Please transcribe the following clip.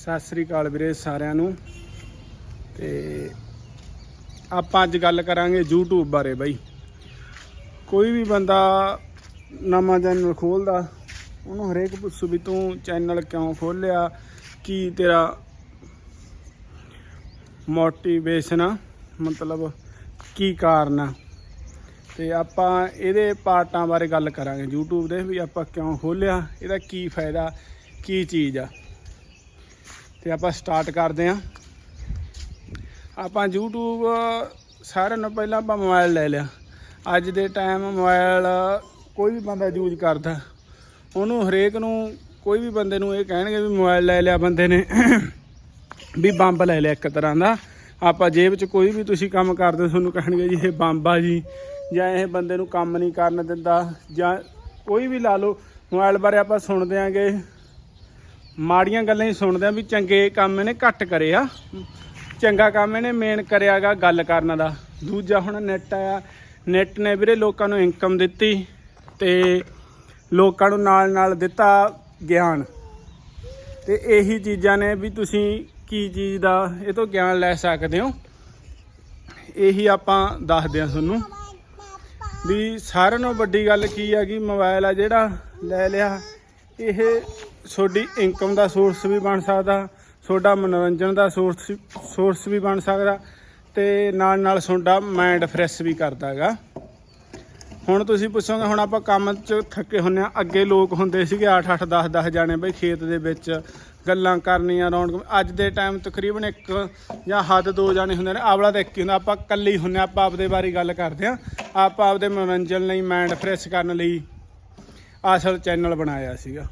ਸਤਿ ਸ੍ਰੀ ਅਕਾਲ ਵੀਰੇ ਸਾਰਿਆਂ ਨੂੰ। ਤੇ ਆਪਾਂ ਅੱਜ ਗੱਲ ਕਰਾਂਗੇ YouTube ਬਾਰੇ ਬਾਈ। ਕੋਈ ਵੀ ਬੰਦਾ ਨਵਾਂ ਚੈਨਲ ਖੋਲਦਾ, ਉਹਨੂੰ ਹਰੇਕ ਪੁੱਛੂ ਵੀ ਤੂੰ ਚੈਨਲ ਕਿਉਂ ਖੋਲਿਆ, ਕੀ ਤੇਰਾ ਮੋਟੀਵੇਸ਼ਨ ਆ, ਮਤਲਬ ਕੀ ਕਾਰਨ ਆ। ਤੇ ਆਪਾਂ ਇਹਦੇ ਪਾਰਟਾਂ ਬਾਰੇ ਗੱਲ ਕਰਾਂਗੇ। YouTube ਦੇ ਵੀ ਆਪਾਂ ਕਿਉਂ ਖੋਲਿਆ, ਇਹਦਾ ਕੀ ਫਾਇਦਾ, ਕੀ ਚੀਜ਼ ਆ। ਤੇ ਆਪਾਂ ਸਟਾਰਟ ਕਰਦੇ ਹਾਂ। ਆਪਾਂ YouTube, ਸਾਰਿਆਂ ਨੂੰ ਪਹਿਲਾਂ ਆਪਾਂ ਮੋਬਾਈਲ ਲੈ ਲਿਆ। ਅੱਜ ਦੇ ਟਾਈਮ ਮੋਬਾਈਲ ਕੋਈ ਵੀ ਬੰਦਾ ਯੂਜ਼ ਕਰਦਾ। ਉਹਨੂੰ ਹਰੇਕ ਨੂੰ ਕੋਈ ਵੀ ਬੰਦੇ ਨੂੰ ਇਹ ਕਹਿਣਗੇ ਵੀ ਮੋਬਾਈਲ ਲੈ ਲਿਆ ਬੰਦੇ ਨੇ। ਵੀ ਬੰਬ ਲੈ ਲਿਆ ਇੱਕ ਤਰ੍ਹਾਂ ਦਾ। ਆਪਾਂ ਜੇਬ 'ਚ ਕੋਈ ਵੀ ਤੁਸੀਂ ਕੰਮ ਕਰਦੇ ਤੁਹਾਨੂੰ ਕਹਿਣਗੇ ਜੀ, ਇਹ ਬੰਬ ਆ ਜੀ। ਜਾਂ ਇਹ ਬੰਦੇ ਨੂੰ ਕੰਮ ਨਹੀਂ ਕਰਨ ਦਿੰਦਾ। ਜਾਂ ਕੋਈ ਵੀ ਲਾ ਲਓ। ਮੋਬਾਈਲ ਬਾਰੇ ਆਪਾਂ ਸੁਣਦੇ ਆਂਗੇ। ਮਾੜੀਆਂ ਗੱਲਾਂ ਹੀ ਸੁਣਦੇ ਆ ਵੀ ਚੰਗੇ ਕੰਮ ਇਹਨੇ ਘੱਟ ਕਰੇ ਆ। ਚੰਗਾ ਕੰਮ ਇਹਨੇ ਮੇਨ ਕਰਿਆਗਾ ਗੱਲ ਕਰਨ ਦਾ। ਦੂਜਾ ਹੁਣ ਨੈਟ ਆਇਆ। ਨੈਟ ਨੇ ਵੀਰੇ ਲੋਕਾਂ ਨੂੰ ਇਨਕਮ ਦਿੱਤੀ ਤੇ ਲੋਕਾਂ ਨੂੰ ਨਾਲ ਨਾਲ ਦਿੱਤਾ ਗਿਆਨ। ਤੇ ਇਹੀ ਚੀਜ਼ਾਂ ਨੇ ਵੀ ਤੁਸੀਂ ਕੀ ਚੀਜ਼ ਦਾ ਇਹ ਤੋਂ ਗਿਆਨ ਲੈ ਸਕਦੇ ਹੋ। ਇਹੀ ਆਪਾਂ ਦੱਸਦੇ ਆ ਤੁਹਾਨੂੰ ਵੀ ਸਾਰਿਆਂ ਨਾਲੋਂ ਵੱਡੀ ਗੱਲ ਕੀ ਆ ਕਿ ਮੋਬਾਈਲ ਆ ਜਿਹੜਾ ਲੈ ਲਿਆ। ਇਹ ਤੁਹਾਡੀ ਇਨਕਮ ਦਾ ਸੋਰਸ ਵੀ ਬਣ ਸਕਦਾ, ਤੁਹਾਡਾ ਮਨੋਰੰਜਨ ਦਾ ਸੋਰਸ ਸੋਰਸ ਵੀ ਬਣ ਸਕਦਾ ਤੇ ਨਾਲ ਨਾਲ ਤੁਹਾਡਾ ਮਾਈਂਡ ਫਰੈਸ਼ ਵੀ ਕਰਦਾ ਕਰਦਾਗਾ ਹੁਣ ਤੁਸੀਂ ਪੁੱਛੋਗੇ, ਹੁਣ ਆਪਾਂ ਕੰਮ 'ਚ ਥੱਕੇ ਹੁੰਨੇ ਆ ਅੱਗੇ ਲੋਕ ਹੁੰਦੇ ਸੀਗੇ 8 8 10 10 ਜਾਣੇ ਬਈ ਖੇਤ ਦੇ ਵਿੱਚ ਗੱਲਾਂ ਕਰਨੀਆਂ, ਰੌਣਕ ਅੱਜ ਦੇ ਟਾਈਮ ਤਕਰੀਬਨ ਇੱਕ ਜਾਂ ਹੱਦ ਦੋ ਜਾਣੇ ਹੁੰਦੇ ਨੇ। ਆਵਲਾ ਤਾਂ ਇੱਕ ਹੀ ਹੁੰਦਾ। ਆਪਾਂ ਇਕੱਲੇ ਹੀ ਹੁੰਨੇ ਆਪਾਂ ਆਪਦੇ ਬਾਰੇ ਗੱਲ ਕਰਦੇ ਆ ਆਪਾਂ ਆਪਦੇ ਮਨੋਰੰਜਨ ਲਈ ਮਾਈਂਡ ਫਰੈਸ਼ ਕਰਨ ਲਈ ਅਸਲ ਚੈਨਲ ਬਣਾਇਆ ਸੀਗਾ।